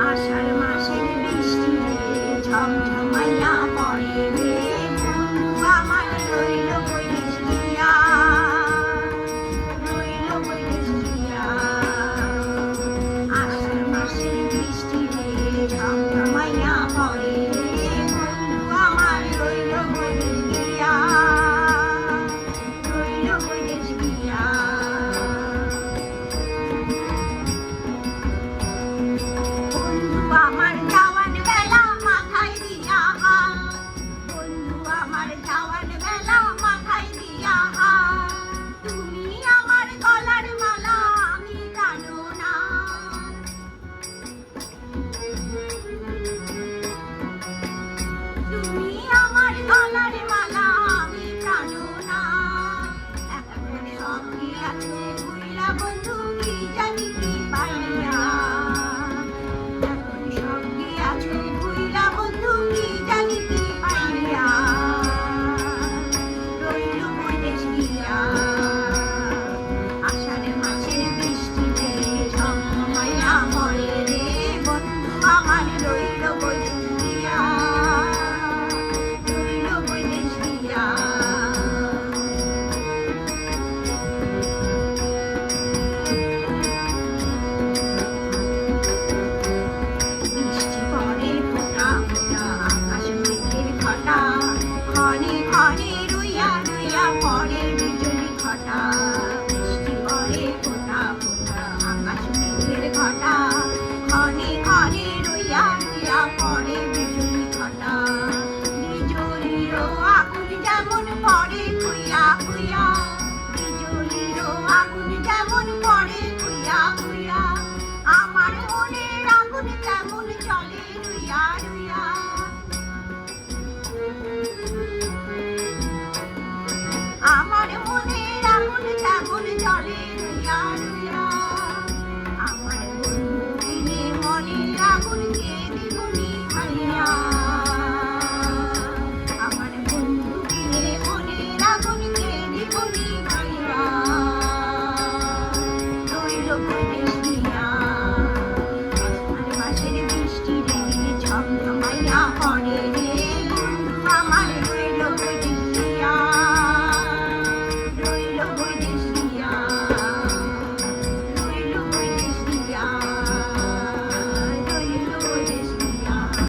আষাঢ় মাসের বৃষ্টি ঝমঝমাইয়া পড়ে আমার রইল আমার মনের আগুন আমার মনের আগুন তেমন চলে রুইয়া রুইয়া আমার মনের আগুন কে দিব নিভাইয়া বন্ধু কিনে মনের আগুন বৃষ্টি ঝমঝমাইয়া